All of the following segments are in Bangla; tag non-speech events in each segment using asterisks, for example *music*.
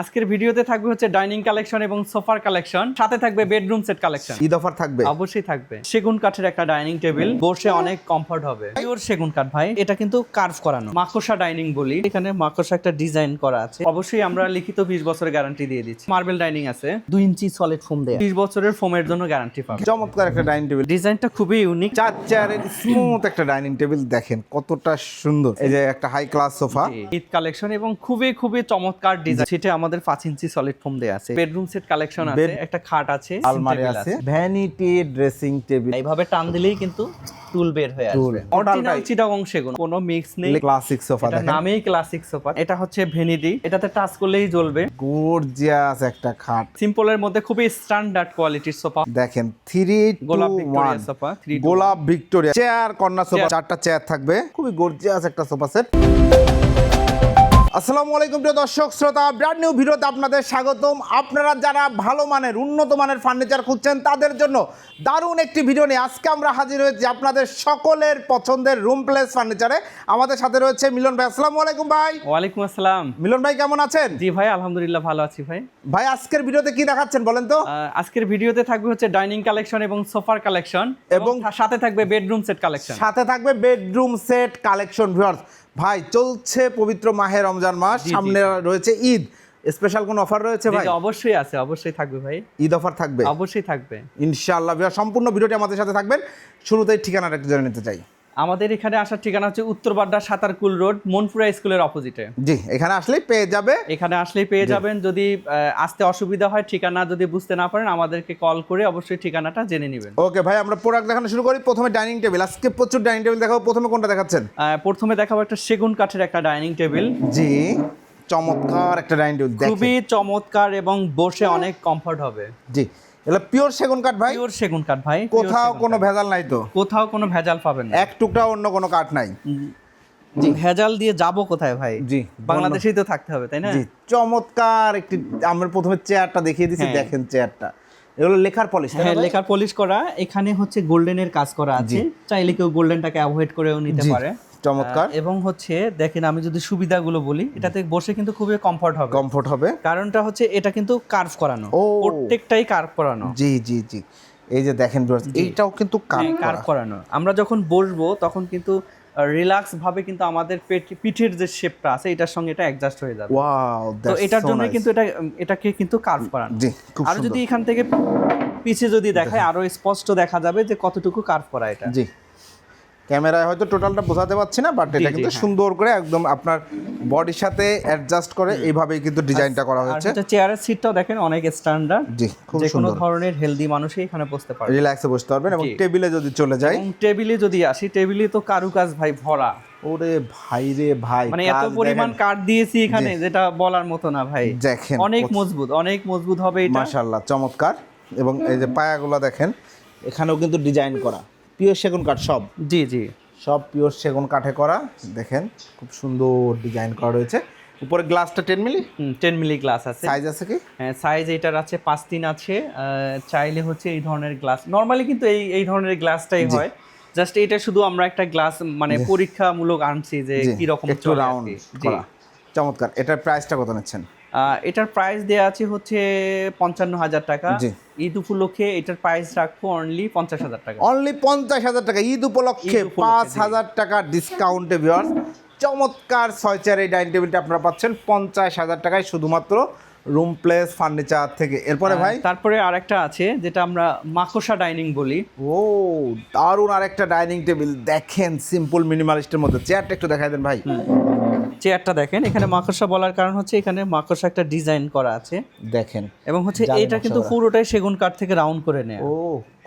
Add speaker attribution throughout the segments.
Speaker 1: আজকের ভিডিওতে থাকবে হচ্ছে ডাইনিং কালেকশন এবং সোফার কালেকশন। সাথে থাকবে bedroom set collection.
Speaker 2: Eid offer থাকবে।
Speaker 1: অবশ্যই থাকবে। সেগুন কাঠের একটা ডাইনিং টেবিল। বসে অনেক কমফর্ট হবে। পিওর সেগুন কাঠ ভাই। এটা কিন্তু কার্ভ করানো। মাকড়সা ডাইনিং বলি। এখানে মাকড়সা একটা ডিজাইন করা আছে। অবশ্যই আমরা লিখিত বিশ বছরের গ্যারান্টি দিয়ে দিচ্ছি। মার্বেল ডাইনিং আছে। দুই ইঞ্চি সলিড ফোম দেয়া। বিশ বছরের ফোমের জন্য গ্যারান্টি পাবে।
Speaker 2: চমৎকার একটা ডাইনিং টেবিল।
Speaker 1: ডিজাইনটা খুবই ইউনিক।
Speaker 2: চার চেয়ারের স্মুথ একটা ডাইনিং টেবিল দেখেন। কতটা সুন্দর। এই যে একটা high class sofa
Speaker 1: Eid collection এবং খুবই খুবই চমৎকার ডিজাইন। সেটা আমাদের পাঁচ ইঞ্চি সলিড ফোম দেয়া আছে। বেডরুম সেট কালেকশন আছে একটা খাট আছে
Speaker 2: আলমারি আছে। ভ্যানিটি ড্রেসিং টেবিল
Speaker 1: এইভাবে টান দিলেই কিন্তু টুল বের হয়ে। আসবে। অরিজিনাল চিটাগং সেগুন কোনো মিক্স নেই।
Speaker 2: ক্লাসিক সোফা
Speaker 1: এটা
Speaker 2: দেখেন।
Speaker 1: নামেই ক্লাসিক সোফা এটা হচ্ছে ভেনিডি এটাতে টাচ করলেই জ্বলবে।
Speaker 2: গর্জিয়াস একটা খাট।
Speaker 1: সিম্পলের মধ্যে খুবই স্ট্যান্ডার্ড কোয়ালিটির সোফা
Speaker 2: দেখেন থ্রি
Speaker 1: গোলাপ ভিক্টোরিয়া সোফা থ্রি
Speaker 2: গোলাপ ভিক্টোরিয়া চেয়ার কর্নার সোফা চারটা চেয়ার থাকবে। খুবই গর্জিয়াস একটা সোফা সেট আসসালামু আলাইকুম প্রিয় দর্শক শ্রোতা ব্র্যান্ড নিউ ভিডিওতে আপনাদের স্বাগতম। আপনারা যারা ভালো মানের উন্নত মানের ফার্নিচার খুঁজছেন তাদের জন্য দারুণ একটি ভিডিও নিয়ে আজকে আমরা হাজির হয়েছি আপনাদের সকলের পছন্দের রুম প্লেস ফার্নিচারে আমাদের সাথে রয়েছে মিলন ভাই। আসসালামু আলাইকুম ভাই।
Speaker 1: ওয়ালাইকুম আসসালাম।
Speaker 2: মিলন ভাই কেমন আছেন?
Speaker 1: জি ভাই আলহামদুলিল্লাহ ভালো আছি ভাই।
Speaker 2: ভাই আজকের ভিডিওতে কি দেখাচ্ছেন বলেন তো?
Speaker 1: আজকের ভিডিওতে থাকবে হচ্ছে ডাইনিং কালেকশন এবং সোফার কালেকশন এবং
Speaker 2: এবং-
Speaker 1: সাথে থাকবে বেডরুম সেট কালেকশন
Speaker 2: সাথে থাকবে বেডরুম সেট কালেকশন ভিউয়ার্স ভাই চলছে পবিত্র মাহের রমজান। মাস
Speaker 1: জি, জি,
Speaker 2: সামনে রয়েছে ঈদ। স্পেশাল কোন অফার রয়েছে ভাই?
Speaker 1: অবশ্যই আছে অবশ্যই থাকবে ভাই।
Speaker 2: ঈদ অফার থাকবে?
Speaker 1: অবশ্যই থাকবে।
Speaker 2: ইনশাআল্লাহ সম্পূর্ণ ভিডিওটি আমাদের সাথে থাকবেন। শুরুতেই ঠিকানাটা একটু জেনে নিতে চাই।
Speaker 1: আমাদের এখানে আসার ঠিকানা হচ্ছে উত্তর বাড্ডা সাতারকুল রোড মনপুরা স্কুলের অপোজিটে
Speaker 2: জি এখানে আসলেই পেয়ে যাবে।
Speaker 1: এখানে আসলেই পেয়ে যাবেন। যদি আহ, আসতে অসুবিধা হয় ঠিকানা যদি বুঝতে না পারেন আমাদেরকে কল করে অবশ্যই ঠিকানাটা জেনে নেবেন।
Speaker 2: ওকে ভাই আমরা প্রোডাক্ট দেখানো শুরু করি। প্রথমে ডাইনিং টেবিল আজকে প্রচুর ডাইনিং টেবিল দেখাবো। প্রথমে কোনটা দেখাচ্ছেন?
Speaker 1: আহ, প্রথমে দেখাবো একটা সেগুন কাঠের একটা ডাইনিং টেবিল
Speaker 2: জি চমৎকার একটা ডাইনিং টেবিল
Speaker 1: খুবই চমৎকার এবং বসে অনেক কমফর্ট হবে।
Speaker 2: জি এটা পিওর সেগুন কাঠ ভাই?
Speaker 1: পিওর সেগুন কাঠ ভাই
Speaker 2: কোথাও কোনো ভেজাল নাই তো?
Speaker 1: কোথাও কোনো ভেজাল পাবেন না।
Speaker 2: এক অন্য কোনো কাঠ নাই?
Speaker 1: জি। ভেজাল দিয়ে যাব কোথায় ভাই?
Speaker 2: জি
Speaker 1: বাংলাদেশেই তো থাকতে হবে তাই না?
Speaker 2: জি চমৎকার একটি আমরা প্রথমে চেয়ারটা দেখিয়ে দিচ্ছি
Speaker 1: হ্যাঁ।
Speaker 2: দেখেন চেয়ারটা এগুলো লেখার পলিশ
Speaker 1: হ্যাঁ লেখার পলিশ করা এখানে হচ্ছে গোল্ডেনের কাজ করা আছে। চাইলে কেউ গোল্ডেনটাকে অ্যাভয়েড করেও নিতে পারে।
Speaker 2: চমৎকার।
Speaker 1: এবং হচ্ছে দেখেন আমি যদি সুবিধাগুলো বলি এটাতে বসে কিন্তু খুবই কমফর্ট হবে।
Speaker 2: কমফোর্ট হবে।
Speaker 1: কারণটা হচ্ছে এটা কিন্তু কার্ভ করানো।
Speaker 2: ও।
Speaker 1: প্রত্যেকটাই কার্ভ করানো।
Speaker 2: জি জি জি। এই যে দেখেন এইটাও কিন্তু
Speaker 1: কার্ভ করানো। আমরা যখন বসবো তখন কিন্তু রিল্যাক্স ভাবে কিন্তু আমাদের পেট- পিঠের যে শেপটা আছে এটার সঙ্গে এটা অ্যাডজাস্ট হয়ে যাবে।
Speaker 2: ওয়াও
Speaker 1: তো এটার জন্য কিন্তু এটা এটাকে কিন্তু কার্ভ করানো।
Speaker 2: জি খুব
Speaker 1: আর যদি এখান থেকে পিছে যদি দেখায় আরও স্পষ্ট দেখা যাবে যে কতটুকু কার্ভ করা এটা।
Speaker 2: জি। ক্যামেরায় হয়তো টোটালটা বোঝাতে পারছি না বাট এটা কিন্তু
Speaker 1: হ্যাঁ।
Speaker 2: সুন্দর করে একদম আপনার বডির সাথে অ্যাডজাস্ট করে এইভাবেই কিন্তু ডিজাইনটা করা হয়েছে।
Speaker 1: চেয়ারের সিটটাও দেখেন অনেক স্ট্যান্ডার্ড
Speaker 2: জি খুব সুন্দর।
Speaker 1: ধরনের হেলদি মানুষই এখানে বসতে পারে
Speaker 2: রিল্যাক্সে বসতে পারবেন এবং টেবিলে যদি চলে যাই।
Speaker 1: টেবিলে যদি আসি টেবিলে তো কারুকাজ ভাই ভরা।
Speaker 2: ওরে ভাই রে ভাই
Speaker 1: মানে এত পরিমাণ। কাঠ দিয়েছি এখানে যেটা বলার মতো না ভাই।
Speaker 2: দেখেন
Speaker 1: অনেক মজবুত অনেক মজবুত হবে এটা।
Speaker 2: মাশাল্লাহ চমৎকার। এবং এই যে পায়াগুলো দেখেন এখানেও কিন্তু ডিজাইন করা। পিওর সেগুন কাঠ সব?
Speaker 1: জি জি।
Speaker 2: সব পিওর সেগুন কাঠে করা দেখেন খুব সুন্দর ডিজাইন করা রয়েছে। উপরে গ্লাসটা ten milli
Speaker 1: ten milli glass আছে।
Speaker 2: সাইজ আছে কি?
Speaker 1: হ্যাঁ সাইজ এটার আছে পাঁচ তিন আছে চাইলে হচ্ছে এই ধরনের গ্লাস নর্মালি কিন্তু এই এই ধরনের গ্লাসটাই হয়। জাস্ট এটা শুধু আমরা একটা গ্লাস মানে পরীক্ষামূলক আনছি যে কি রকম
Speaker 2: একটু রাউন্ড করা। চমৎকার। এটার প্রাইসটা কত নিচ্ছেন?
Speaker 1: এটার প্রাইস দেওয়া আছে হচ্ছে পঞ্চান্ন হাজার টাকা। ঈদ উপলক্ষে এটার প্রাইস রাখব অনলি পঞ্চাশ হাজার টাকা।
Speaker 2: অনলি পঞ্চাশ হাজার টাকা। ঈদ উপলক্ষে পাঁচ হাজার টাকা ডিসকাউন্টে ভিওয়ার্স চমৎকার ছয় চেয়ার এই ডাইনিং টেবিলটা আপনারা পাচ্ছেন পঞ্চাশ হাজার টাকায় শুধুমাত্র রুম প্লেস ফার্নিচার থেকে। এরপরে ভাই?
Speaker 1: তারপরে আরেকটা আছে যেটা আমরা মাকড়সা ডাইনিং বলি।
Speaker 2: ও দারুণ আরেকটা ডাইনিং টেবিল দেখেন সিম্পল মিনিমালিস্টের মধ্যে। চেয়ারটা একটু দেখাই দেন ভাই।
Speaker 1: চেয়ারটা দেখেন এখানে মাকড়সা বলার কারণ হচ্ছে এখানে মাকড়সা একটা ডিজাইন করা আছে।
Speaker 2: দেখেন
Speaker 1: এবং হচ্ছে এটা কিন্তু পুরোটাই সেগুন কাঠ থেকে রাউন্ড করে নেয়।
Speaker 2: ও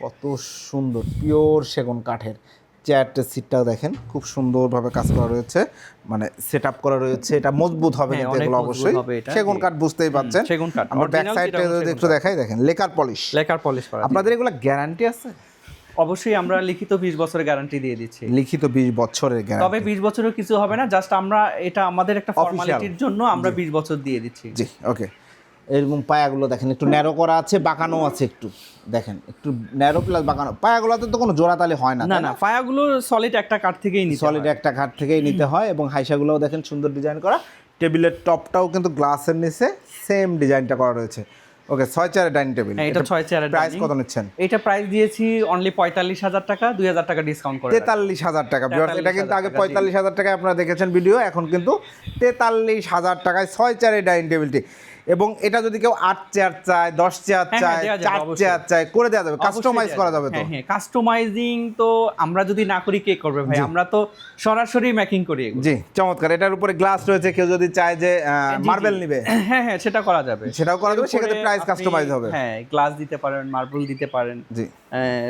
Speaker 2: কত সুন্দর পিওর সেগুন কাঠের। চেয়ারটার সিটটাও দেখেন খুব সুন্দরভাবে কাজ করা রয়েছে মানে সেট আপ করা রয়েছে এটা মজবুত হবে
Speaker 1: হ্যাঁ,
Speaker 2: এগুলো অবশ্যই। সেগুন কাঠ বুঝতেই পাচ্ছেন।
Speaker 1: সেগুন কাঠ,
Speaker 2: আমরা ব্যাক সাইডটা একটু দেখাই দেখেন লেকার পলিশ।
Speaker 1: লেকার পলিশ করা
Speaker 2: আপনাদের এগুলো গ্যারান্টি আছে?
Speaker 1: অবশ্যই আমরা *laughs* লিখিত বিশ বছরের গ্যারান্টি দিয়ে দিচ্ছি।
Speaker 2: লিখিত বিশ বছরের গ্যারান্টি
Speaker 1: তবে বিশ বছরের কিছু হবে না জাস্ট আমরা এটা আমাদের একটা ফর্মালিটির জন্য আমরা বিশ বছর দিয়ে দিচ্ছি।
Speaker 2: জি ওকে এরকম পায়াগুলো দেখেন একটু ন্যারো করা আছে বাঁকানো আছে একটু। দেখেন একটু ন্যারো প্লাস বাঁকানো। পায়াগুলোতে তো কোনো জোড়াতালি হয় না
Speaker 1: না না পায়াগুলো সলিড একটা কাঠ থেকেই নিতে
Speaker 2: সলিড একটা কাঠ থেকেই নিতে হয় এবং হাইসাগুলোও দেখেন সুন্দর ডিজাইন করা। টেবিলের টপটাও কিন্তু গ্লাসের নিচে সেম ডিজাইনটা করা রয়েছে। ওকে ছয় চেয়ারের ডাইনিং টেবিল।
Speaker 1: হ্যাঁ এটা ছয় চেয়ারের
Speaker 2: প্রাইস। কত নিচ্ছেন?
Speaker 1: এটা প্রাইস দিয়েছি অনলি পঁয়তাল্লিশ হাজার টাকা দুই হাজার টাকা ডিসকাউন্ট করে
Speaker 2: তেতাল্লিশ হাজার টাকা এটা কিন্তু আগে পঁয়তাল্লিশ হাজার টাকায় আপনারা দেখেছেন ভিডিও এখন কিন্তু তেতাল্লিশ হাজার টাকায় ছয় চেয়ারের ডাইনিং টেবিলটি। এবং এটা যদি কেউ আট চেয়ার চায় দশ চেয়ার
Speaker 1: হ্যাঁ,
Speaker 2: চায় চার চেয়ার চায় করে দেওয়া যাবে কাস্টমাইজ করা
Speaker 1: যাবে।
Speaker 2: তো।
Speaker 1: হ্যাঁ হ্যাঁ কাস্টমাইজিং তো আমরা যদি না করি কে করবে ভাই? আমরা তো সরাসরি মেকিং করি।
Speaker 2: জি চমৎকার। এটার উপরে গ্লাস রয়েছে কেউ যদি চায় যে মার্বেল। নিবে।
Speaker 1: হ্যাঁ হ্যাঁ সেটা করা যাবে।
Speaker 2: সেটাও করা যাবে সেক্ষেত্রে প্রাইস কাস্টমাইজ হবে।
Speaker 1: হ্যাঁ গ্লাস দিতে পারেন মার্বেল দিতে পারেন।
Speaker 2: জি।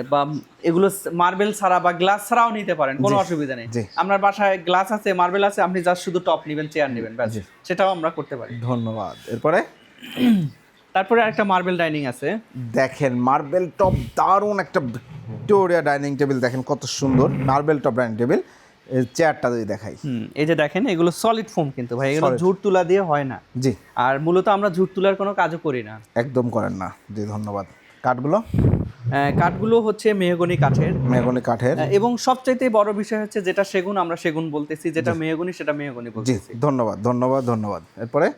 Speaker 1: বা এগুলো মার্বেল ছাড়া বা গ্লাস ছাড়াও নিতে পারেন কোনো অসুবিধা নেই। আপনার বাসায় গ্লাস আছে মার্বেল আছে আপনি জাস্ট শুধু টপ নেবেন চেয়ার নেবেন ব্যাস। সেটাও আমরা করতে পারি।
Speaker 2: ধন্যবাদ। এরপরে?
Speaker 1: তারপরে একটা মার্বেল ডাইনিং আছে।
Speaker 2: দেখেন মার্বেল টপ দারুণ একটা ভিক্টোরিয়া ডাইনিং টেবিল দেখেন কত সুন্দর। মার্বেল টপ ডাইনিং টেবিল চেয়ারটা যদি দেখাই।
Speaker 1: হুম এই যে দেখেন এগুলো সলিড ফোম কিন্তু ভাই এগুলো ঝুট তুলা দিয়ে হয় না।
Speaker 2: জি।
Speaker 1: আর মূলত আমরা ঝুট তুলার কোনো কাজও করি না।
Speaker 2: একদম করেন না। জি ধন্যবাদ। কাঠগুলো
Speaker 1: কাঠগুলো হচ্ছে মেহগনি কাঠের।
Speaker 2: মেহগনি কাঠের।
Speaker 1: এবং সবচাইতে বড় বিষয় হচ্ছে যেটা সেগুন আমরা সেগুন বলতেছি যেটা মেহগনি সেটা মেহগনি বলতেছি।
Speaker 2: ধন্যবাদ ধন্যবাদ ধন্যবাদ। এরপরে?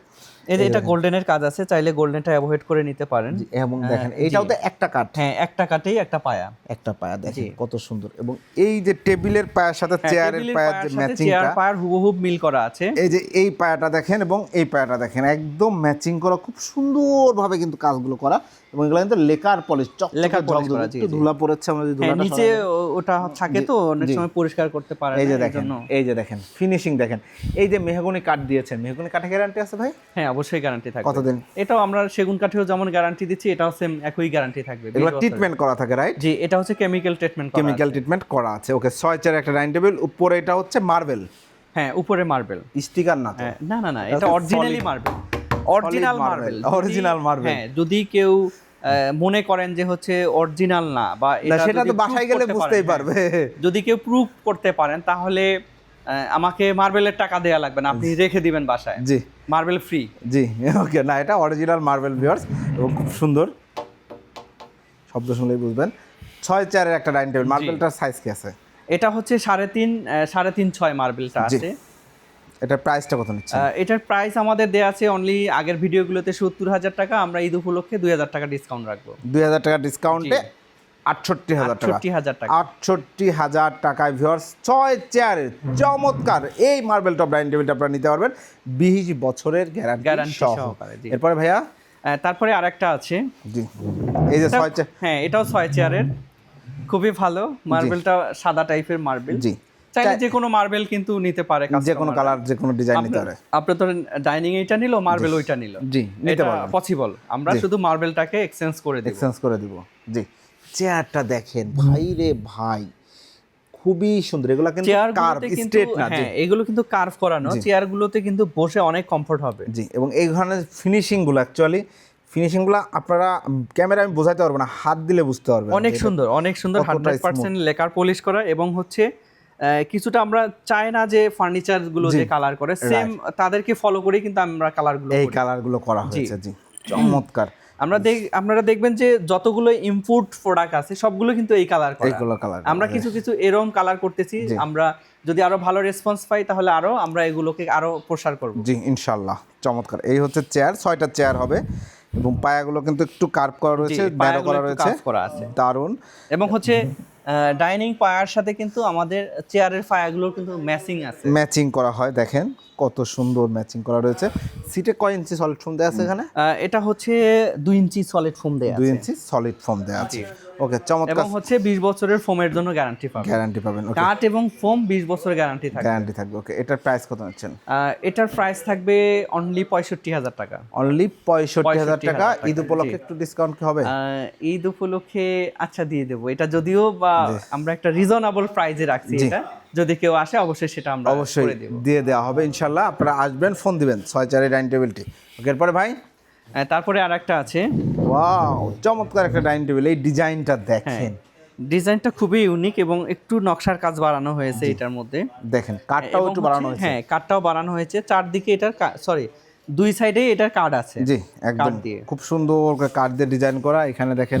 Speaker 1: এটা গোল্ডেনের কাজ আছে চাইলে গোল্ডেনটা অ্যাভয়েড করে নিতে পারেন।
Speaker 2: এবং দেখেন এইটাও তো একটা কাঠ।
Speaker 1: হ্যাঁ একটা কাঠেই একটা পায়া।
Speaker 2: একটা পায়া দেখেন কত সুন্দর। এবং এই যে টেবিলের পায়ের সাথে চেয়ারের পায়ার যে
Speaker 1: সাথে
Speaker 2: ম্যাচিংটা
Speaker 1: চেয়ার পায়ার হুবহুব মিল করা আছে।
Speaker 2: এই যে এই পায়াটা দেখেন এবং এই পায়াটা দেখেন একদম ম্যাচিং করা খুব সুন্দরভাবে কিন্তু কাজগুলো করা। এবং এগুলো কিন্তু লেকার পলিশ
Speaker 1: লেকার polish করা,
Speaker 2: একটু ধুলা পড়েছে আমরা যদি
Speaker 1: হ্যাঁ
Speaker 2: ধুলাটা
Speaker 1: নিচে ওটা থাকে তো অনেক সময় পরিষ্কার করতে পারে
Speaker 2: এই যে দেখেন এই যে দেখেন ফিনিশিং দেখেন। এই যে মেহগনি কাঠ দিয়েছেন মেহগনি কাঠে গ্যারান্টি আছে ভাই?
Speaker 1: হ্যাঁ অবশ্যই গ্যারান্টি থাকবে।
Speaker 2: কতদিন?
Speaker 1: এটাও আমরা সেগুন কাঠেও যেমন গ্যারান্টি দিচ্ছি এটাও সেম একই গ্যারান্টি থাকবে।
Speaker 2: এগুলো ট্রিটমেন্ট করা থাকে রাইট
Speaker 1: জি এটা হচ্ছে কেমিক্যাল ট্রিটমেন্ট করা
Speaker 2: কেমিক্যাল ট্রিটমেন্ট করা আছে। ওকে ছয় চার একটা ডাইনিং টেবিল উপরে এটা হচ্ছে মার্বেল
Speaker 1: হ্যাঁ উপরে মার্বেল
Speaker 2: স্টিকার না
Speaker 1: হ্যাঁ না না না এটা originally marble original marble
Speaker 2: original marble।
Speaker 1: হ্যাঁ যদি কেউ মনে করেন যে হচ্ছে অরিজিনাল না বা এটা
Speaker 2: সেটা তো বাসায় গেলে বুঝতেই পারবে।
Speaker 1: হ্যাঁ, যদি কেউ প্রুফ করতে পারেন তাহলে আমাকে মার্বেলের টাকা দেওয়া লাগবে না আপনি রেখে দিবেন বাসায়।
Speaker 2: জি।
Speaker 1: মার্বেল ফ্রি
Speaker 2: জি ওকে না এটা অরিজিনাল মার্বেল ভিউয়ার্স এবং খুব সুন্দর। শব্দ শুনলেই বুঝবেন। ছয় চারের একটা ডাইনিং টেবিল মার্বেলটার সাইজ কি আছে?
Speaker 1: এটা হচ্ছে সাড়ে তিন সাড়ে তিন ছয় মার্বেলটা আছে।
Speaker 2: এটার প্রাইসটা কত নিচ্ছে
Speaker 1: এটার প্রাইস আমাদের দেয়া আছে অনলি আগের ভিডিওগুলোতে সত্তর হাজার টাকা আমরা ঈদ উপলক্ষে দুই হাজার টাকা ডিসকাউন্ট রাখব।
Speaker 2: দুই হাজার টাকা ডিসকাউন্টে আটষট্টি হাজার টাকা।
Speaker 1: আটষট্টি হাজার
Speaker 2: টাকায় ভিউয়ার্স ছয় চেয়ারের চমৎকার এই মার্বেল টপ ডাইনিং টেবিলটা আপনারা নিতে পারবেন। বিশ বছরের গ্যারান্টি
Speaker 1: সহকারে,
Speaker 2: এরপরে ভাইয়া?
Speaker 1: তারপরে আরেকটা আছে।
Speaker 2: জি। এই যে ছয়
Speaker 1: হ্যাঁ এটাও ছয় চেয়ারের খুবই ভালো। মার্বেলটা সাদা টাইপের মার্বেল
Speaker 2: জি।
Speaker 1: চাইলে যে কোনো মার্বেল কিন্তু নিতে পারে
Speaker 2: যে কোনো কালার যে কোনো ডিজাইন নিতে পারে।
Speaker 1: আপনি তো ডাইনিং এইটা নিল মার্বেল ওইটা নিল।
Speaker 2: জি, নিতে পারবেন।
Speaker 1: পসিবল আমরা শুধু মার্বেলটাকে এক্সচেঞ্জ করে দেব।
Speaker 2: এক্সচেঞ্জ করে দিব। জি। চেয়ারটা দেখেন। ভাই রে ভাই খুবই সুন্দর। এগুলো কিন্তু কার্ভ স্ট্রেট না
Speaker 1: হ্যাঁ এগুলো কিন্তু কার্ভ করানো চেয়ারগুলোতে কিন্তু বসে অনেক কমফোর্ট হবে।
Speaker 2: জি এবং এই ধরনের ফিনিশিংগুলো অ্যাকচুয়ালি ফিনিশিংগুলো আপনারা ক্যামেরা আমি বোঝাতে পারব না হাত দিলে বুঝতে পারবেন
Speaker 1: অনেক সুন্দর অনেক সুন্দর হান্ড্রেড পার্সেন্ট লেকার পলিশ করা এবং হচ্ছে কিছুটা আমরা চাই না যে ফার্নিচারগুলো যে কালার করে সেম তাদেরকে ফলো করে কিন্তু আমরা কালারগুলো
Speaker 2: এই
Speaker 1: করি।
Speaker 2: কালারগুলো করা হয়েছে জি। চমৎকার।
Speaker 1: আমরা দেখ আপনারা দেখবেন যে যতগুলো ইম্পোর্ট প্রোডাক্ট আছে সবগুলো কিন্তু এই কালার
Speaker 2: এইগুলো কালার
Speaker 1: আমরা কিছু কিছু এরম কালার করতেছি আমরা যদি আরও ভালো রেসপন্স পাই তাহলে আরও আমরা এগুলোকে আরও প্রসার করব।
Speaker 2: জি ইনশাআল্লাহ চমৎকার। এই হচ্ছে চেয়ার ছয়টা চেয়ার হবে এবং পায়াগুলো কিন্তু একটু কার্ভ করা রয়েছে ব্যারো করা রয়েছে। দারুণ
Speaker 1: এবং হচ্ছে ডাইনিং পায়ার সাথে কিন্তু আমাদের চেয়ারের পায়াগুলো কিন্তু ম্যাচিং আছে।
Speaker 2: ম্যাচিং করা হয় দেখেন কত সুন্দর ম্যাচিং করা রয়েছে। সিটে কয় ইঞ্চি সলিড ফোম দেওয়া আছে এখানে?
Speaker 1: এটা হচ্ছে দুই ইঞ্চি সলিড ফোম দেয়া
Speaker 2: দুই ইঞ্চি সলিড ফোম দেওয়া আছে। ওকে চমৎকার।
Speaker 1: এবং হচ্ছে বিশ বছরের ফোমের জন্য গ্যারান্টি পাবেন।
Speaker 2: গ্যারান্টি পাবেন ওকে
Speaker 1: কাঠ এবং ফোম বিশ বছরের গ্যারান্টি থাকবে।
Speaker 2: গ্যারান্টি থাকবে ওকে এটার প্রাইস কত নিচ্ছেন?
Speaker 1: এটার প্রাইস থাকবে অনলি পঁয়ষট্টি হাজার টাকা।
Speaker 2: অনলি
Speaker 1: 65,000
Speaker 2: টাকা। ঈদ উপলক্ষে একটু ডিসকাউন্ট কি হবে?
Speaker 1: ঈদ উপলক্ষে আচ্ছা দিয়ে দেবো। এটা যদিও বা আমরা একটা রিজনেবল প্রাইজে রাখছি এটা। যদি কেউ আসে অবশ্যই সেটা আমরা
Speaker 2: অবশ্যই দিয়ে দেওয়া হবে ইনশাল্লাহ আপনারা আসবেন ফোন দিবেন ছয় চারের ডাইনিং টেবিলটি ওকে এরপরে ভাই?
Speaker 1: তারপরে আর একটা আছে।
Speaker 2: ওয়াও চমৎকার একটা ডাইনিং টেবিল। এই ডিজাইনটা
Speaker 1: হ্যাঁ
Speaker 2: দেখেন।
Speaker 1: ডিজাইনটা খুবই ইউনিক এবং একটু নকশার কাজ বাড়ানো হয়েছে এটার মধ্যে।
Speaker 2: দেখেন কাঠটাও একটু বাড়ানো হয়েছে।
Speaker 1: হ্যাঁ কাঠটাও বাড়ানো হয়েছে। চারদিকে এটার সরি দুই সাইডে এটার কার্ড আছে।
Speaker 2: জি একদম।
Speaker 1: দিয়ে।
Speaker 2: খুব সুন্দর করে কাঠ দিয়ে ডিজাইন করা। এখানে দেখেন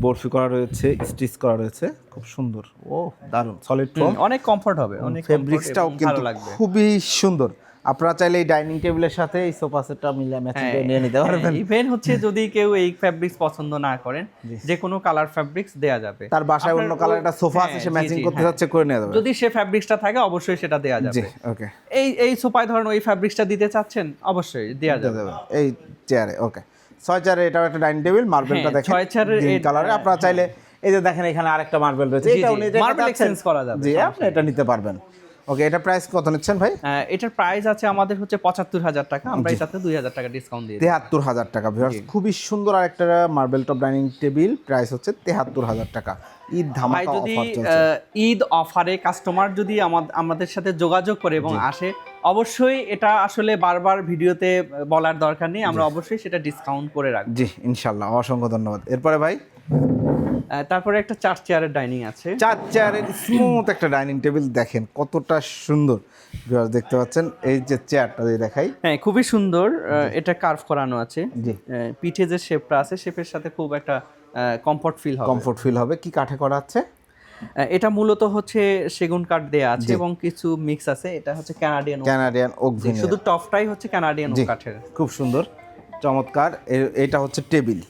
Speaker 2: বরফি করা রয়েছে স্টিচ করা রয়েছে। খুব সুন্দর। ও দারুণ সলিড ফোম
Speaker 1: হুম, অনেক কমফর্ট হবে অনেক
Speaker 2: ফেব্রিক্সটাও কিন্তু খুবই সুন্দর। আপনারা চাইলে এই ডাইনিং টেবিলের সাথে এই সোফা সেটটা মিলে ম্যাচিং করে নিয়ে নিতে পারবেন।
Speaker 1: ইভেন হচ্ছে *laughs* যদি কেউ এই ফ্যাব্রিক্স পছন্দ না করেন যে কোনো কালার ফ্যাব্রিক্স দেয়া যাবে।
Speaker 2: তার বাসায় অন্য কালার একটা সোফা আছে
Speaker 1: হ্যাঁ,
Speaker 2: সে ম্যাচিং করতে
Speaker 1: হ্যাঁ।
Speaker 2: যাচ্ছে করে নিয়ে যাবে।
Speaker 1: যদি সে ফ্যাব্রিক্সটা থাকে অবশ্যই সেটা দেয়া যাবে।
Speaker 2: ওকে
Speaker 1: এই এই সোফায় ধরেন ওই ফ্যাব্রিক্সটা দিতে চাচ্ছেন অবশ্যই দেয়া যাবে।
Speaker 2: এই চেয়ারে ওকে ছয় চেয়ারে এটাও একটা ডাইনিং টেবিল মার্বেলটা
Speaker 1: হ্যাঁ,
Speaker 2: দেখেন
Speaker 1: ছয় চেয়ারের
Speaker 2: গ্রিন
Speaker 1: এই-
Speaker 2: কালারে আপনারা চাইলে এই যে দেখেন এখানে আরেকটা মার্বেল রয়েছে।
Speaker 1: জি,
Speaker 2: এটাও
Speaker 1: জি,
Speaker 2: নিতে
Speaker 1: marble করা যাবে,
Speaker 2: জি আপনি এটা নিতে পারবেন। ওকে এটা প্রাইস কত নিচ্ছেন ভাই?
Speaker 1: এটার প্রাইস আছে আমাদের হচ্ছে পঁচাত্তর হাজার টাকা। আমরা এটাতে দুই হাজার টাকা ডিসকাউন্ট দিয়ে দিই।
Speaker 2: তেহাত্তর হাজার টাকা ভিউয়ার্স খুবই সুন্দর আরেকটা marble top dining table price হচ্ছে তেহাত্তর হাজার টাকা। ঈদ ধামাকা
Speaker 1: যদি ঈদ অফারে কাস্টমার যদি আমাদের সাথে যোগাযোগ করে এবং আসে অবশ্যই এটা আসলে বারবার ভিডিওতে বলার দরকার নেই। আমরা অবশ্যই সেটা ডিসকাউন্ট করে রাখব।
Speaker 2: জি ইনশাল্লাহ অসংখ্য ধন্যবাদ। এরপরে ভাই?
Speaker 1: তারপরে একটা চার চেয়ারের ডাইনিং আছে।
Speaker 2: চার চেয়ারের স্মুথ একটা ডাইনিং টেবিল দেখেন কতটা সুন্দর। দেখতে পাচ্ছেন এই যে চেয়ারটা যদি দেখাই।
Speaker 1: হ্যাঁ খুবই সুন্দর এটা কার্ভ করানো আছে।
Speaker 2: জি।
Speaker 1: পিঠে যে শেপটা আছে শেপের সাথে খুব একটা কমফর্ট ফিল হবে।
Speaker 2: কমফর্ট ফিল হবে। কি কাঠে করা আছে
Speaker 1: এটা মূলত হচ্ছে সেগুন কাঠ দেয়া আছে এবং কিছু মিক্স আছে। এটা হচ্ছে কানাডিয়ান
Speaker 2: ক্যানাডিয়ান ওক
Speaker 1: শুধু টপটাই হচ্ছে কানাডিয়ান
Speaker 2: ওক
Speaker 1: কাঠের।
Speaker 2: খুব সুন্দর চমৎকার। এটা হচ্ছে টেবিল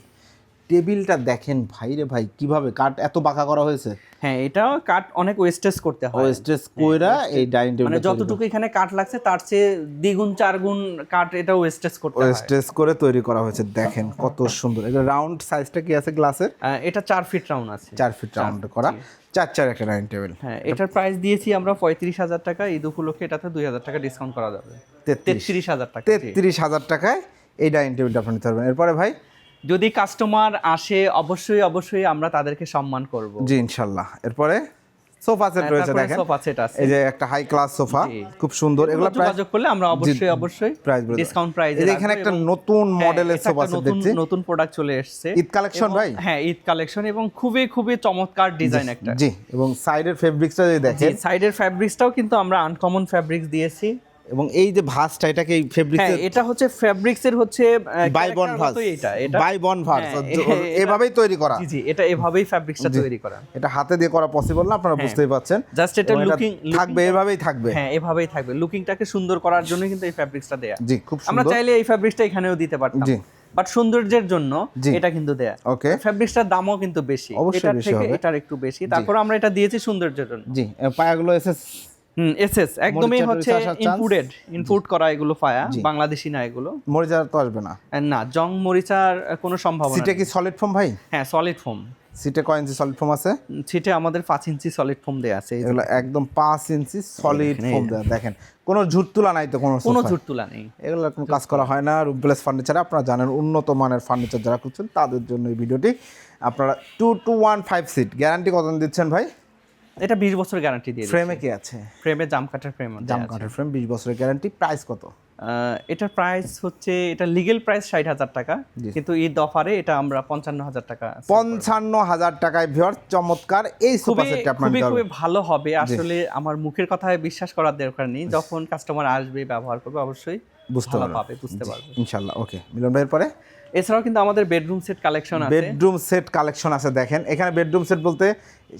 Speaker 2: টেবিলটা দেখেন ভাই রে ভাই কীভাবে কাঠ এত বাঁকা করা হয়েছে?
Speaker 1: হ্যাঁ এটাও কাঠ অনেক ওয়েস্টেজ করতে হয়।
Speaker 2: স্ট্রেস কইরা এই ডাইনিং টেবিল
Speaker 1: মানে যতটুকু এখানে কাঠ লাগছে তার চেয়ে দ্বিগুণ চার গুণ কাঠ এটা ওয়েস্টেজ করতে হয়।
Speaker 2: স্ট্রেস করে তৈরি করা হয়েছে দেখেন কত সুন্দর। এটা রাউন্ড সাইজটা কি আছে গ্লাসের
Speaker 1: এটা চার ফিট রাউন্ড আছে।
Speaker 2: চার ফিট রাউন্ড করা। চার চার একটা ডাইনিং টেবিল
Speaker 1: হ্যাঁ এটার প্রাইস দিয়েছি আমরা পঁয়ত্রিশ হাজার টাকা ঈদ উপলক্ষে এটাতে দুই হাজার টাকা ডিসকাউন্ট করা যাবে।
Speaker 2: তেত্রিশ।
Speaker 1: হাজার টাকা।
Speaker 2: তেত্রিশ হাজার টাকায় এই ডাইনিং টেবিলটা আপনি নিতে পারবেন। এরপরে ভাই
Speaker 1: যদি কাস্টমার আসে অবশ্যই অবশ্যই আমরা তাদেরকে সম্মান করব।
Speaker 2: জি ইনশাল্লাহ। এরপরে সোফা সেট রয়েছে দেখেন।
Speaker 1: সোফা সেট আছে।
Speaker 2: এই যে একটা হাই ক্লাস সোফা খুব সুন্দর। এগুলো প্রায়
Speaker 1: যোগাযোগ করলে আমরা অবশ্যই অবশ্যই
Speaker 2: প্রাইস
Speaker 1: ডিসকাউন্ট প্রাইস
Speaker 2: এই এখানে একটা নতুন মডেলের সোফা সেট দেখছি।
Speaker 1: নতুন প্রোডাক্ট চলে এসেছে।
Speaker 2: ঈদ কালেকশন ভাই?
Speaker 1: হ্যাঁ ঈদ কালেকশন এবং খুবই খুবই চমৎকার ডিজাইন একটা।
Speaker 2: জি এবং সাইডের ফেব্রিক্সটা যদি দেখেন।
Speaker 1: সাইডের ফ্যাব্রিক্সটাও কিন্তু আমরা আনকমন ফ্যাব্রিক্স দিয়েছি।
Speaker 2: এবং এই যে ভাসটা এটাকে এই ফেব্রিক্স
Speaker 1: হ্যাঁ এটা হচ্ছে ফ্যাব্রিক্স এর হচ্ছে
Speaker 2: বাই বন ভাঁজ
Speaker 1: এটা এটা
Speaker 2: বাই বন ভাঁজ
Speaker 1: হ্যাঁ,
Speaker 2: এভাবেই তৈরি করা।
Speaker 1: জি জি এটা এভাবেই ফ্যাব্রিক্সটা তৈরি করা।
Speaker 2: এটা হাতে দিয়ে করা পসিবল না আপনারা বুঝতেই পাচ্ছেন।
Speaker 1: জাস্ট এটা লুকিং
Speaker 2: থাকবে এভাবেই থাকবে।
Speaker 1: হ্যাঁ এভাবেই থাকবে। লুকিংটাকে সুন্দর করার জন্য কিন্তু এই ফ্যাব্রিক্সটা দেয়া।
Speaker 2: জি খুব সুন্দর।
Speaker 1: আমরা চাইলে এই ফ্যাব্রিক্সটা এখানেও দিতে পারতাম।
Speaker 2: জি।
Speaker 1: বাট সৌন্দর্যের জন্য। এটা কিন্তু দেয়া।
Speaker 2: ওকে
Speaker 1: ফ্যাব্রিক্সটার দামও কিন্তু বেশি।
Speaker 2: অবশ্যই
Speaker 1: এটার থেকে এটার একটু বেশি। তারপর আমরা এটা দিয়েছি সৌন্দর্যের জন্য।
Speaker 2: জি পায়াগুলো এসে
Speaker 1: হুম এসএস একদমই
Speaker 2: মরিচা
Speaker 1: হচ্ছে? ইম্পোর্টেড ইম্পোর্ট করা এগুলো পায়া বাংলাদেশি না এগুলো।
Speaker 2: মরে যাওয়ার তো আসবে না।
Speaker 1: না জং মরিচার কোনো সম্ভাবনা
Speaker 2: সিটে কি সলিড ফোম ভাই?
Speaker 1: হ্যাঁ সলিড ফোম
Speaker 2: সিটে কয় ইঞ্চি সলিড ফোম আছে?
Speaker 1: ছিটে আমাদের পাঁচ ইঞ্চি সলিড ফোম দেয়া আছে।
Speaker 2: এগুলো একদম পাঁচ ইঞ্চি সলিড ফোম দেওয়া দেখেন। কোনো ঝুট তুলা নাই তো কোনো
Speaker 1: কোনো। ঝুট তুলা নেই।
Speaker 2: এগুলো কোনো কাজ করা হয় না। রুম প্লেস ফার্নিচারে আপনারা জানেন উন্নত মানের ফার্নিচার যারা খুঁজছেন তাদের জন্য এই ভিডিওটি আপনারা two two one five seat guarantee কত দিচ্ছেন ভাই?
Speaker 1: এটা বিশ বছর গ্যারান্টি দিয়ে
Speaker 2: ফ্রেমে কি আছে?
Speaker 1: ফ্রেমে জাম কাটার ফ্রেম
Speaker 2: জাম কাঠের ফ্রেম বিশ বছরের গ্যারান্টি প্রাইস কত?
Speaker 1: এটার প্রাইস হচ্ছে এটা লিগেল প্রাইস ষাট হাজার টাকা কিন্তু এই দফারে এটা আমরা পঞ্চান্ন হাজার টাকা
Speaker 2: পঞ্চান্ন হাজার টাকায় ভিওর চমৎকার এই
Speaker 1: খুবই খুবই ভালো হবে। আসলে আমার মুখের কথায় বিশ্বাস করার দরকার নেই। যখন কাস্টমার আসবে ব্যবহার করবে অবশ্যই।
Speaker 2: বুঝতে
Speaker 1: পাবে বুঝতে পারবে।
Speaker 2: ওকে। মিলন ভাইয়ের পরে?
Speaker 1: এছাড়াও কিন্তু আমাদের বেডরুম সেট কালেকশন আছে।
Speaker 2: বেডরুম সেট কালেকশন আছে দেখেন। এখানে বেডরুম সেট বলতে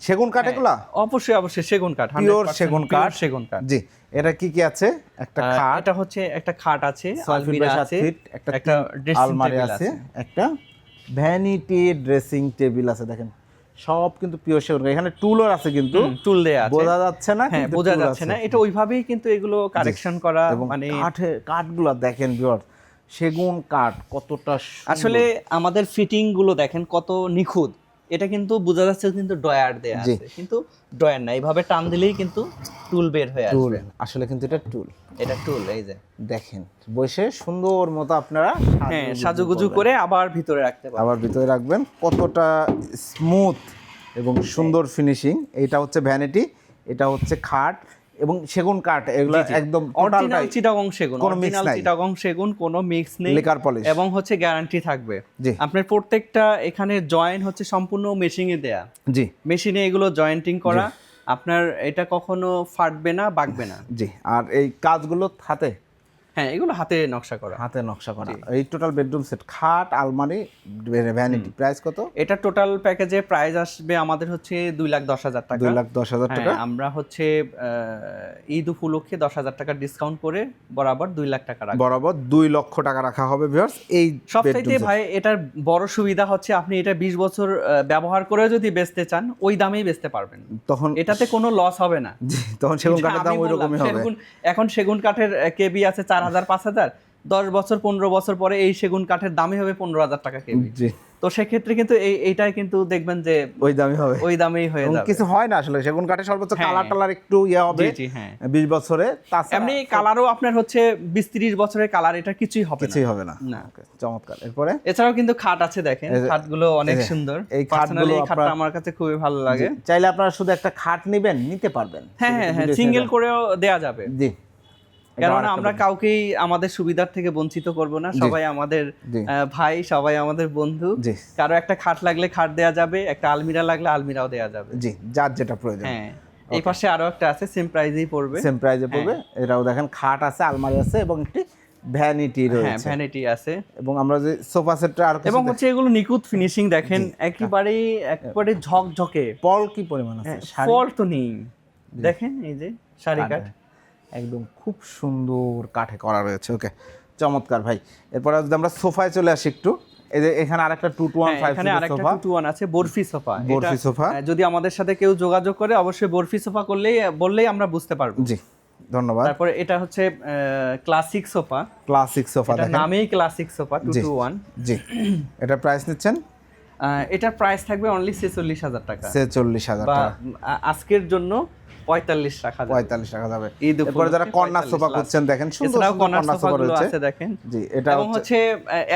Speaker 2: সেগুন কাঠ এগুলা?
Speaker 1: অবশ্যই অবশ্যই সেগুন কাঠ
Speaker 2: পিওর সেগুন কাঠ?
Speaker 1: সেগুন কাঠ।
Speaker 2: জি এটা কি কি আছে? একটা খাট।
Speaker 1: এটা হচ্ছে একটা খাট আছে আলমিরা আছে
Speaker 2: একটা
Speaker 1: একটা
Speaker 2: আলমারি আছে একটা ভ্যানিটি ড্রেসিং টেবিল আছে দেখেন। সব কিন্তু পিওর সেগুন। এখানে টুলও আছে কিন্তু।
Speaker 1: টুল দেয়া আছে।
Speaker 2: বোঝা যাচ্ছে না
Speaker 1: হ্যাঁ বোঝা যাচ্ছে না। এটা ওইভাবেই কিন্তু এগুলো কারেকশন করা মানে
Speaker 2: কাঠে কাঠগুলো দেখেন বিয়ার সেগুন কাঠ কতটা
Speaker 1: আসলে আমাদের ফিটিংগুলো দেখেন কত নিখুঁত। এটা কিন্তু বোঝা যাচ্ছে কিন্তু ডয়ার দেয়া আছে। কিন্তু ডয়ার না এইভাবে টান দিলেই কিন্তু টুল বের হয়ে
Speaker 2: টুল
Speaker 1: আসবে।
Speaker 2: আসলে কিন্তু এটা টুল।
Speaker 1: এটা টুল এই যে।
Speaker 2: দেখেন বসে সুন্দর মতো আপনারা
Speaker 1: হ্যাঁ
Speaker 2: সাজুগুজু
Speaker 1: করে আবার ভিতরে রাখতে পারবেন।
Speaker 2: আবার ভিতরে রাখবেন। কতটা স্মুথ এবং সুন্দর ফিনিশিং এটা হচ্ছে ভ্যানিটি এটা হচ্ছে খাট এবং সেগুন কাঠ এগুলো একদম
Speaker 1: অরিজিনাল চিটাগং সেগুন
Speaker 2: কোনো
Speaker 1: অরিজিনাল
Speaker 2: নাই।
Speaker 1: চিটাগং সেগুন কোনো মিক্স নেই
Speaker 2: লিকার পলিশ
Speaker 1: এবং হচ্ছে গ্যারান্টি থাকবে।
Speaker 2: জি।
Speaker 1: আপনার প্রত্যেকটা এখানে জয়েন্ট হচ্ছে সম্পূর্ণ মেশিনে দেয়া।
Speaker 2: জি।
Speaker 1: মেশিনে এগুলো জয়েন্টিং করা। আপনার এটা কখনো ফাটবে না বাঁকবে না?
Speaker 2: জি আর এই কাজগুলো হাতে
Speaker 1: হ্যাঁ এগুলো হাতে নকশা করা।
Speaker 2: হাতে নকশা করা। এই টোটাল বেডরুম সেট খাট আলমারি ভ্যানিটি প্রাইস কত?
Speaker 1: এটা টোটাল প্যাকেজে প্রাইস আসবে আমাদের হচ্ছে দুই লাখ দশ হাজার টাকা।
Speaker 2: দুই লাখ দশ হাজার টাকা?
Speaker 1: হ্যাঁ, আমরা হচ্ছে ঈদ উপলক্ষে দশ হাজার টাকা ডিসকাউন্ট করে বরাবর দুই লাখ টাকা
Speaker 2: বরাবর দুই লক্ষ টাকা রাখা হবে ভিউয়ার্স এই
Speaker 1: সবচাইতে ভাই এটার বড় সুবিধা হচ্ছে আপনি এটা বিশ বছর ব্যবহার করে যদি বেচতে চান ওই দামেই বেচতে পারবেন।
Speaker 2: তখন
Speaker 1: এটাতে কোনো লস হবে না।
Speaker 2: তখন সেগুন কাঠের দাম ওই রকমই হবে।
Speaker 1: এখন সেগুন কাঠের কেবি আছে চার হাজার পাঁচ হাজার দশ বছর পনেরো বছর পরে এই সেগুন কাঠের দামই হবে পনেরো হাজার টাকা কেবি
Speaker 2: জি।
Speaker 1: তো সেক্ষেত্রে কিন্তু এই এইটাই কিন্তু দেখবেন যে
Speaker 2: ওই দামই হবে।
Speaker 1: ওই দামেই হয়ে যাবে।
Speaker 2: কিছু হয় না আসলে সেগুন কাঠের সর্বোচ্চ
Speaker 1: হ্যাঁ।
Speaker 2: কালার টালার একটু ইয়ে হবে
Speaker 1: জি হ্যাঁ।
Speaker 2: বিশ বছরে
Speaker 1: এমনি কালারও আপনার হচ্ছে বিশ ত্রিশ বছরের কালার এটা কিছুই হবে না।
Speaker 2: কিছুই হবে না।
Speaker 1: না।
Speaker 2: চমৎকার। এরপরে?
Speaker 1: এছাড়াও কিন্তু খাট আছে দেখেন খাটগুলো অনেক সুন্দর।
Speaker 2: এই খাটগুলো
Speaker 1: খাটটা আমার কাছে খুবই ভালো লাগে।
Speaker 2: চাইলে আপনারা শুধু একটা খাট নেবেন নিতে পারবেন।
Speaker 1: হ্যাঁ হ্যাঁ হ্যাঁ সিঙ্গেল করেও দেয়া যাবে।
Speaker 2: জি।
Speaker 1: কেননা আমরা। কাউকেই আমাদের সুবিধার থেকে বঞ্চিত করব না। সবাই আমাদের ভাই সবাই আমাদের বন্ধু। কারও একটা খাট লাগলে খাট দেয়া যাবে একটা আলমিরা লাগলে আলমিরাও দেয়া যাবে।
Speaker 2: জি যার যেটা প্রয়োজন।
Speaker 1: হ্যাঁ এই পাশে আরও একটা আছে সেম প্রাইজেই পড়বে।
Speaker 2: সেম প্রাইজে পড়বে।
Speaker 1: হ্যাঁ।
Speaker 2: এটাও দেখেন খাট আছে আলমারি আছে এবং একটি ভ্যানিটি রয়েছে।
Speaker 1: হ্যাঁ ভ্যানিটি আছে।
Speaker 2: এবং আমরা যে সোফা সেটটা আর
Speaker 1: এবং হচ্ছে এগুলো নিখুঁত ফিনিশিং দেখেন একেবারে একেবারে ঝকঝকে।
Speaker 2: পল কি পরিমাণ আছে? শাড়ি?
Speaker 1: ফল তো নেই। দেখেন এই যে শাড়ি কাট।
Speaker 2: একদম খুব সুন্দর কাঠে করা রয়েছে ওকে চমৎকার ভাই। এরপরে যদি আমরা সোফায় চলে আসি একটু এই যে এখানে আরেকটা টু টু ওয়ান
Speaker 1: হ্যাঁ,
Speaker 2: ফাইভ
Speaker 1: এখানে আরেকটা আছে বরফি সোফা।
Speaker 2: বরফি সোফা।
Speaker 1: যদি আমাদের সাথে কেউ যোগাযোগ করে অবশ্যই বরফি সোফা করলেই বললেই আমরা বুঝতে পারব।
Speaker 2: জি ধন্যবাদ।
Speaker 1: তারপরে এটা হচ্ছে ক্লাসিক সোফা।
Speaker 2: ক্লাসিক সোফা
Speaker 1: এটা নামেই ক্লাসিক সোফা টু
Speaker 2: জি।
Speaker 1: টু ওয়ান
Speaker 2: জি। এটা প্রাইস নিচ্ছেন?
Speaker 1: এটার প্রাইস থাকবে অনলি ছেচল্লিশ হাজার টাকা।
Speaker 2: ছেচল্লিশ হাজার টাকা।
Speaker 1: আজকের জন্য পঁয়তাল্লিশ রাখা যাবে।
Speaker 2: পঁয়তাল্লিশ টাকা যাবে।
Speaker 1: ঈদ
Speaker 2: এরপরে যারা কর্নার সোফা করছেন দেখেন সুন্দর
Speaker 1: কর্নার
Speaker 2: সোফা
Speaker 1: আছে দেখেন।
Speaker 2: জি এটা হচ্ছে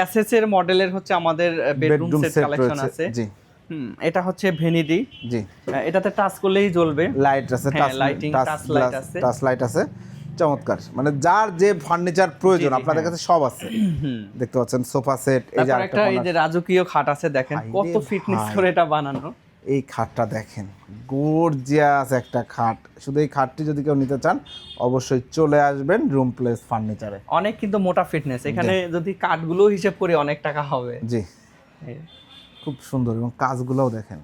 Speaker 1: এসএস এর মডেলের হচ্ছে আমাদের বেডরুম সেট কালেকশন আছে।
Speaker 2: জি।
Speaker 1: হুম এটা হচ্ছে ভেনিটি
Speaker 2: জি।
Speaker 1: এটাতে টাচ করলেই জ্বলবে।
Speaker 2: লাইট আছে টাচ
Speaker 1: lighting,
Speaker 2: টাচ লাইট
Speaker 1: আছে।
Speaker 2: টাচ লাইট আছে। চমৎকার। মানে যার যে ফার্নিচার প্রয়োজন আপনাদের
Speaker 1: হ্যাঁ।
Speaker 2: কাছে সব আছে। দেখতে পাচ্ছেন সোফা সেট এই যে
Speaker 1: একটা এই যে রাজকীয় খাট আছে দেখেন কত ফিটনেস করে এটা বানানো।
Speaker 2: এই খাটটা দেখেন গর্জিয়াস একটা খাট। শুধু এই খাটটি যদি কেউ নিতে চান অবশ্যই চলে আসবেন রুম প্লেস ফার্নিচারে
Speaker 1: অনেক কিন্তু মোটা ফিটনেস এখানে যদি কাঠগুলো হিসেব করি অনেক টাকা হবে।
Speaker 2: জি। খুব সুন্দর এবং কাজগুলোও দেখেন।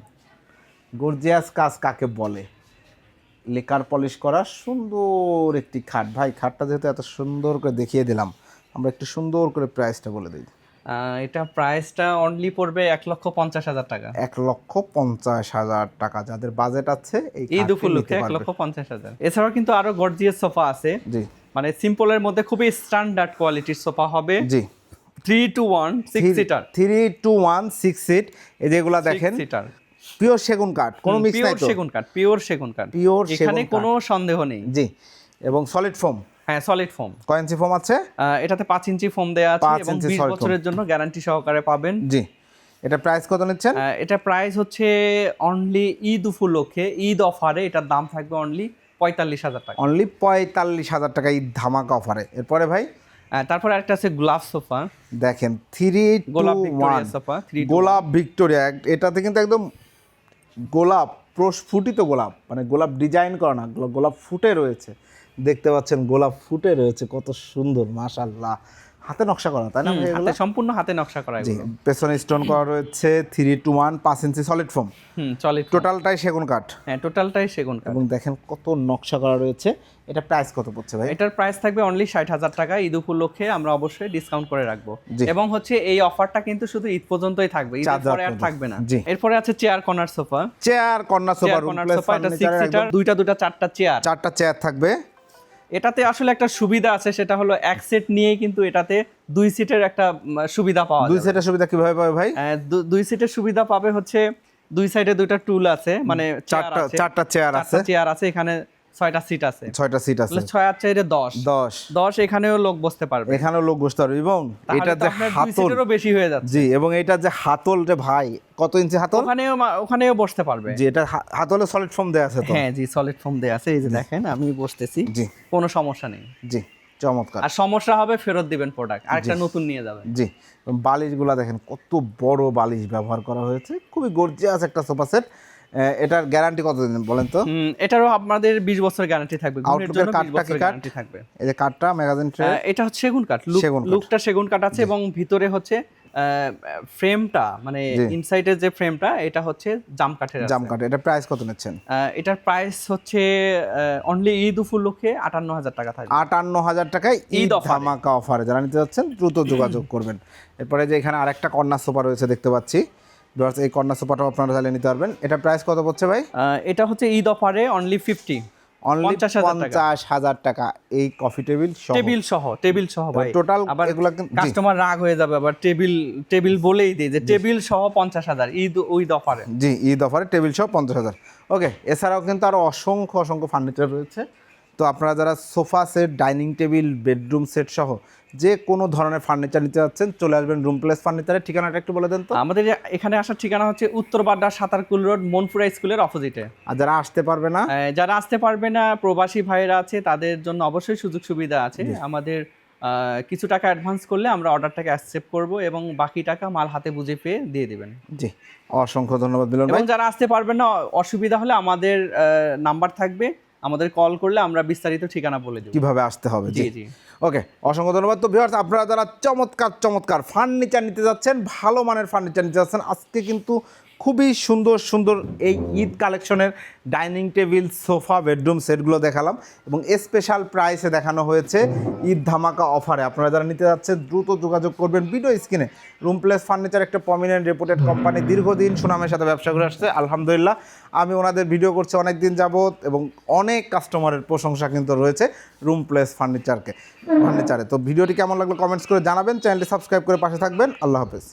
Speaker 2: গর্জিয়াস কাজ কাকে বলে? লেকার পলিশ করা সুন্দর একটি খাট। ভাই খাটটা যেহেতু এত সুন্দর করে দেখিয়ে দিলাম আমরা একটু সুন্দর করে প্রাইসটা বলে দিই।
Speaker 1: এটা প্রাইসটা অনলি পড়বে এক লক্ষ পঞ্চাশ হাজার টাকা।
Speaker 2: এক লক্ষ পঞ্চাশ হাজার টাকা যাদের বাজেট আছে এই
Speaker 1: দুপুর
Speaker 2: খাটটি
Speaker 1: এক লক্ষ পঞ্চাশ হাজার। এছাড়াও কিন্তু আরও গর্জিয়াস সোফা আছে।
Speaker 2: জি।
Speaker 1: মানে সিম্পলের মধ্যে খুবই স্ট্যান্ডার্ড কোয়ালিটির সোফা হবে।
Speaker 2: জি।
Speaker 1: Three two one six seater
Speaker 2: three two one six seat এই যেগুলা দেখেন
Speaker 1: সিটার
Speaker 2: পিওর সেগুন কাঠ কোনো মিক্স নাই
Speaker 1: পিওর
Speaker 2: তো?
Speaker 1: সেগুন কাঠ পিওর সেগুন কাঠ।
Speaker 2: পিওর
Speaker 1: এখানে কোনো সন্দেহ নেই।
Speaker 2: জি এবং সলিড ফোম
Speaker 1: হ্যাঁ সলিড ফোম
Speaker 2: কয় ইঞ্চি ফোম আছে?
Speaker 1: এটাতে পাঁচ ইঞ্চি ফোম দেওয়া আছে এবং
Speaker 2: ইঞ্চি
Speaker 1: বিশ
Speaker 2: solid foam।
Speaker 1: বছরের জন্য গ্যারান্টি সহকারে পাবেন।
Speaker 2: জি এটা প্রাইস কত নিচ্ছেন?
Speaker 1: এটা প্রাইস হচ্ছে অনলি ঈদ উপলক্ষে ঈদ অফারে এটার দাম থাকবে অনলি পঁয়তাল্লিশ হাজার টাকা।
Speaker 2: অনলি পঁয়তাল্লিশ হাজার টাকা এই ধামাকা অফারে এরপরে ভাই?
Speaker 1: তারপরে একটা আছে গোলাপ সোফা।
Speaker 2: দেখেন থ্রি
Speaker 1: গোলাপ ভিক্টোরিয়া সোফা
Speaker 2: গোলাপ ভিক্টোরিয়া এটাতে কিন্তু একদম গোলাপ প্রস্ফুটিত গোলাপ মানে গোলাপ ডিজাইন করা না, গোলাপ ফুটে রয়েছে। দেখতে পাচ্ছেন গোলাপ ফুটে রয়েছে, কত সুন্দর, মাশাল্লাহ। হাতে নকশা করা তাই না
Speaker 1: হাতে সম্পূর্ণ হাতে নকশা করা
Speaker 2: জি পেছনে স্টোন করা রয়েছে থ্রি টু ওয়ান পাঁচ ইঞ্চি সলিড ফোম
Speaker 1: হুম চলে
Speaker 2: টোটালটাই সেগুন কাঠ।
Speaker 1: হ্যাঁ টোটালটাই সেগুন কাঠ।
Speaker 2: এবং দেখেন কত নকশা করা রয়েছে। এটা প্রাইস কত পড়ছে ভাই?
Speaker 1: এটার প্রাইস থাকবে অনলি ষাট হাজার টাকা। ঈদ উপলক্ষে আমরা অবশ্যই ডিসকাউন্ট করে রাখব। এবং হচ্ছে এই অফারটা কিন্তু শুধু ঈদ পর্যন্তই থাকবে।
Speaker 2: রাত
Speaker 1: পরে আর থাকবে না। এরপরে আছে chair corner sofa
Speaker 2: chair corner sofa Room Place একদম।
Speaker 1: দুইটা দুইটা চারটা চেয়ার
Speaker 2: চারটা চেয়ার থাকবে।
Speaker 1: এটাতে আসলে একটা সুবিধা আছে সেটা হলো এক সেট নিয়ে কিন্তু এটাতে দুই সিটের একটা সুবিধা পাওয়া
Speaker 2: দুই সেটের সুবিধা কীভাবে পাবে ভাই?
Speaker 1: দুই সিটের সুবিধা পাবে হচ্ছে দুই সাইডে দুইটা টুল আছে মানে
Speaker 2: চারটা চারটা চেয়ার আছে।
Speaker 1: চেয়ার আছে এখানে ছয়টা সিট আছে।
Speaker 2: ছয়টা সিট আছে।
Speaker 1: ছয় আর চাইরে দশ।
Speaker 2: দশ।
Speaker 1: দশ এখানেও লোক বসতে পারবে।
Speaker 2: এখানেও লোক বসতে পারবে। এবং এটা যে হাতল
Speaker 1: বেশি হয়ে যাচ্ছে।
Speaker 2: জি এবং এটা যে হাতল রে ভাই কত ইঞ্চি হাতল?
Speaker 1: ওখানেও ওখানেও বসতে পারবে।
Speaker 2: জি এটা হাতলে সলিড ফর্ম দেয়া আছে তো?
Speaker 1: হ্যাঁ জি সলিড ফোম দেয়া আছে। এই যে দেখেন আমি বসতেছি।
Speaker 2: জি।
Speaker 1: কোনো সমস্যা নেই।
Speaker 2: জি চমৎকার।
Speaker 1: আর সমস্যা হবে ফেরত দিবেন প্রোডাক্ট আরেকটা নতুন নিয়ে যাবেন।
Speaker 2: জি বালিশগুলা দেখেন কত বড় বালিশ ব্যবহার করা হয়েছে। খুবই গর্জিয়াস একটা সোফা সেট এটার গ্যারান্টি কতদিন বলেন তো?
Speaker 1: এটারও আপনাদের বিশ বছরের গ্যারান্টি থাকবে গুণের জন্য বিশ
Speaker 2: কাঠটা কি
Speaker 1: বছরের গ্যারান্টি থাকবে।
Speaker 2: এই যে কাঠটা ম্যাগাজিন ট্রে
Speaker 1: এটা হচ্ছে সেগুন কাঠ লুকটা সেগুন কাঠ আছে এবং ভিতরে হচ্ছে ফ্রেমটা মানে। ইনসাইডের যে ফ্রেমটা এটা হচ্ছে জাম কাঠের।
Speaker 2: জাম কাঠ এটা প্রাইস কত নিচ্ছেন?
Speaker 1: এটার প্রাইস হচ্ছে অনলি ঈদ উপলক্ষে আটান্ন হাজার টাকা থাকবে।
Speaker 2: আটান্ন হাজার টাকায় ঈদ। ধামাকা অফারে যারা নিতে যাচ্ছেন দ্রুত যোগাযোগ *clears throat* করবেন। এরপরে যে এখানে আরেকটা কর্নার সোফা রয়েছে দেখতে পাচ্ছি। Viewers, এই কর্নার সোফাটাও আপনারা চালিয়ে নিতে পারবেন। এটা প্রাইস কত পড়ছে ভাই?
Speaker 1: এটা হচ্ছে ঈদ অফারে অনলি ফিফটি
Speaker 2: অনলি
Speaker 1: 50,000 টাকা।
Speaker 2: পঞ্চাশ হাজার টাকা। এই কফি টেবিল সহ।
Speaker 1: টেবিল সহ টেবিল সহ ভাই।
Speaker 2: টোটাল
Speaker 1: আবার
Speaker 2: এগুলা।
Speaker 1: কাস্টমার রাগ হয়ে যাবে আবার টেবিল টেবিল বলেই দিই যে টেবিল সহ পঞ্চাশ হাজার ঈদ ঈদ দফারে
Speaker 2: জি ঈদ অফারে টেবিল সহ পঞ্চাশ হাজার। ওকে এছাড়াও কিন্তু আরও অসংখ্য অসংখ্য ফার্নিচার রয়েছে। তো আপনারা যারা sofa set dining table bedroom set সহ যে কোনো ধরনের ফার্নিচার নিতে যাচ্ছেন চলে আসবেন রুম প্লেস ফার্নিচারের ঠিকানাটা একটু বলে দেন তো।
Speaker 1: আমাদের এখানে আসার ঠিকানা হচ্ছে উত্তর বাড্ডা সাতারকুল রোড মনপুরা স্কুলের অপোজিটে
Speaker 2: আর যারা আসতে পারবে না?
Speaker 1: যারা আসতে পারবে না প্রবাসী ভাইয়েরা আছে তাদের জন্য অবশ্যই সুযোগ সুবিধা আছে। আমাদের কিছু টাকা অ্যাডভান্স করলে আমরা অর্ডারটাকে অ্যাকসেপ্ট করব এবং বাকি টাকা মাল হাতে বুঝে পেয়ে দিয়ে দিবেন।
Speaker 2: জি অসংখ্য ধন্যবাদ মিলন
Speaker 1: এবং যারা আসতে পারবেন না অসুবিধা হলে আমাদের নাম্বার থাকবে। আমাদের কল করলে আমরা বিস্তারিত ঠিকানা বলে দেব।
Speaker 2: কীভাবে আসতে হবে জি।
Speaker 1: জি
Speaker 2: ওকে অসংখ্য ধন্যবাদ তো ভিউয়ার্স আপনারা যারা চমৎকার চমৎকার ফার্নিচার নিতে যাচ্ছেন ভালো মানের ফার্নিচার নিতে যাচ্ছেন আজকে কিন্তু খুবই সুন্দর সুন্দর এই ঈদ কালেকশনের ডাইনিং টেবিল, সোফা, বেডরুম সেটগুলো দেখালাম এবং স্পেশাল প্রাইসে দেখানো হয়েছে ঈদ ধামাকা অফারে আপনারা যারা নিতে যাচ্ছেন, দ্রুত যোগাযোগ করবেন ভিডিও স্ক্রিনে রুম প্লেস ফার্নিচার একটা প্রমিনেন্ট রেপুটেড কোম্পানি দীর্ঘদিন সুনামের সাথে ব্যবসা করে আসছে, আলহামদুলিল্লাহ। আমি ওনাদের ভিডিও করছি অনেক দিন যাবত এবং অনেক কাস্টমারের প্রশংসা কিন্তু রয়েছে রুম প্লেস ফার্নিচারকে ফার্নিচারে তো ভিডিওটি কেমন লাগল কমেন্টস করে জানাবেন চ্যানেলটি সাবস্ক্রাইব করে পাশে থাকবেন। আল্লাহ হাফেজ।